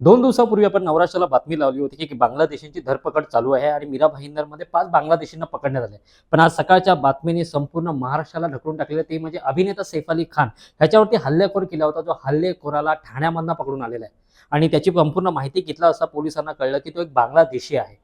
दोन दिवसापूर्वी आपण नवराष्ट्राला बातमी लावली होती की बांगलादेशींची धरपकड चालू आहे आणि मीरा भाईंदरमध्ये पाच बांगलादेशींना पकडण्यात आले पण आज सकाळच्या बातमीने संपूर्ण महाराष्ट्राला ढकलून टाकलेलं ते म्हणजे अभिनेता सैफ अली खान ह्याच्यावरती हल्लेखोर केला होता जो हल्लेखोराला ठाण्यामधनं पकडून आलेला आहे. आणि त्याची संपूर्ण माहिती घेतला असता पोलिसांना कळलं की तो एक बांगलादेशी आहे.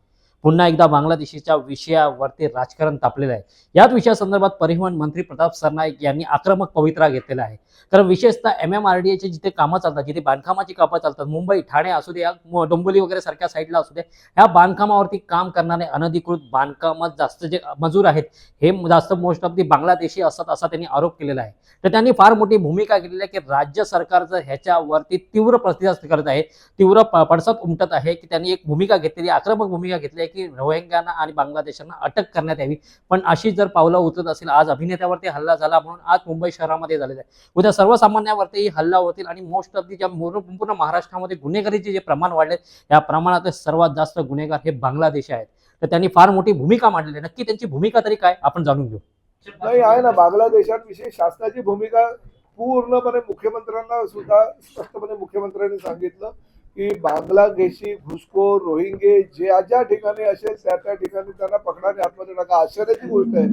पुन्हा एकदा बांगलादेशीच्या विषयावरती राजकारण तापलेलं आहे. याच विषयासंदर्भात परिवहन मंत्री प्रताप सरनाईक यांनी आक्रमक पवित्रा घेतलेला आहे. कारण विशेषतः एम एम आर डी एचे जिथे कामं चालतात जिथे बांधकामाची कामं चालतात मुंबई ठाणे असू दे या डोंबोली वगैरे सारख्या साईडला असू दे ह्या बांधकामावरती काम करणारे अनधिकृत बांधकामात जास्त जे मजूर आहेत हे जास्त मोस्ट ऑफ दी बांगलादेशी असतात असा त्यांनी आरोप केलेला आहे. तर त्यांनी फार मोठी भूमिका घेतलेली आहे की राज्य सरकारचं ह्याच्यावरती तीव्र प्रतिसाद करत आहे तीव्र प- पडसाद उमटत आहे की त्यांनी एक भूमिका घेतलेली आक्रमक भूमिका घेतली आहे की रोहिंग्यांना आणि बांगलादेशांना अटक करण्यात यावी. पण अशी जर पावलं उचलत असेल आज अभिनेत्यावरती हल्ला झाला म्हणून आज मुंबई शहरामध्ये झालेला आहे. उद्या सर्वसामान्यावरती हल्ला होतील आणि मोस्ट ऑफ दी ज्या पूर्ण महाराष्ट्रामध्ये गुन्हेगारीचे जे प्रमाण वाढले या प्रमाणात सर्वात जास्त गुन्हेगार हे बांगलादेश आहेत. तर त्यांनी फार मोठी भूमिका मांडलेली आहे. नक्की त्यांची भूमिका तरी काय? आपण जाणून घेऊ. नाही आहे ना. बांगलादेशात शासनाची भूमिका पूर्णपणे मुख्यमंत्र्यांना सुद्धा स्पष्टपणे मुख्यमंत्र्यांनी सांगितलं. की बांगलादेशी घुसखोर रोहिंगे ज्या ज्या ठिकाणी असेल त्या त्या ठिकाणी त्यांना पकडाने आत्महत्या टाका. आश्चर्याची गोष्ट आहे.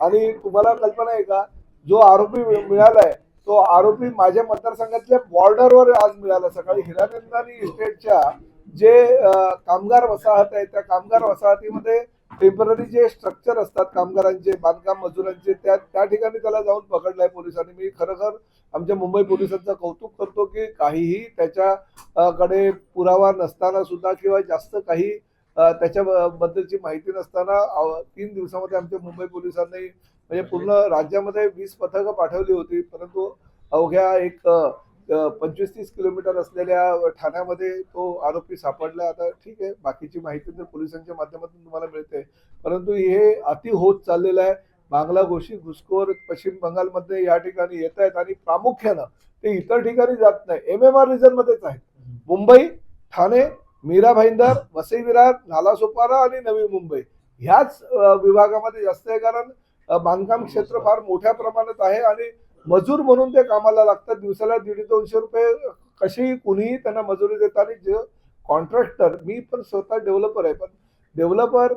आणि तुम्हाला कल्पना आहे का? जो आरोपी मिळालाय तो आरोपी माझ्या मतदारसंघातल्या बॉर्डरवर आज मिळाला. सकाळी हिरानंदानी इस्टेटच्या जे कामगार वसाहत आहे त्या कामगार वसाहतीमध्ये टेंपररी जे स्ट्रक्चर असतात कामगारांचे बांधकाम मजुरांचे त्या त्या ठिकाणी त्याला जाऊन पकडलाय पोलिसांनी. मी खरोखर आमच्या मुंबई पोलिसांचं कौतुक करतो की काहीही त्याच्याकडे पुरावा नसताना सुद्धा किंवा जास्त काही त्याच्याबद्दलची माहिती नसताना तीन दिवसामध्ये आमच्या मुंबई पोलिसांनी म्हणजे पूर्ण राज्यामध्ये वीस पथकं पाठवली होती. परंतु अवघ्या एक पंचवीस तीस किलोमीटर असलेल्या ठाण्यामध्ये तो आरोपी सापडला. आता ठीक आहे बाकीची माहिती तर पोलिसांच्या माध्यमातून तुम्हाला मिळते. परंतु हे अति होत चाललेलं आहे. बांगला घोषित घुसखोर पश्चिम बंगालमध्ये या ठिकाणी येत आहेत आणि प्रामुख्यानं ते इतर ठिकाणी जात नाही. एम एम आर रिजनमध्येच आहेत. मुंबई ठाणे मीरा भाईंदर वसई विरार नालासोपारा आणि नवी मुंबई. ह्याच विभागामध्ये जास्त आहे कारण बांधकाम क्षेत्र फार मोठ्या प्रमाणात आहे आणि मजूर म्हणून ते कामाला लागतात. दिवसाला दीड दोनशे रुपये कसेही कुणीही त्यांना मजुरी देतात आणि जे कॉन्ट्रॅक्टर मी पण स्वतः डेव्हलपर आहे पण डेव्हलपर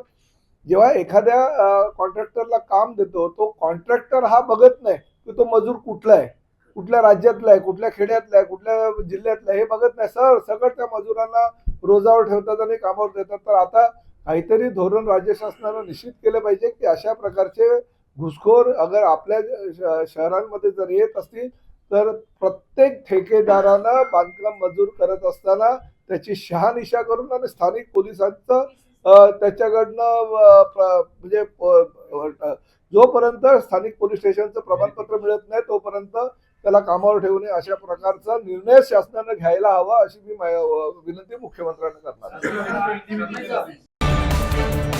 जेव्हा एखाद्या कॉन्ट्रॅक्टरला काम देतो तो कॉन्ट्रॅक्टर हा बघत नाही की तो मजूर कुठला आहे कुठल्या राज्यातला आहे कुठल्या खेड्यातला आहे कुठल्या जिल्ह्यातला आहे हे बघत नाही. सर सगळं त्या मजुरांना रोजावर ठेवतात आणि कामावर देतात. तर आता काहीतरी धोरण राज्य शासनानं निश्चित केलं पाहिजे की अशा प्रकारचे घुसखोर अगर आपल्या श- शहरांमध्ये जर येत असतील तर प्रत्येक ठेकेदारानं बांधकाम मजूर करत असताना त्याची शहानिशा करून आणि स्थानिक पोलिसांचं त्याच्याकडनं प्र- म्हणजे जोपर्यंत स्थानिक पोलीस स्टेशनचं प्रमाणपत्र मिळत नाही तोपर्यंत त्याला कामावर ठेवू नये अशा प्रकारचा निर्णय शासनानं घ्यायला हवा अशी मी विनंती मुख्यमंत्र्यांना करणार आहे.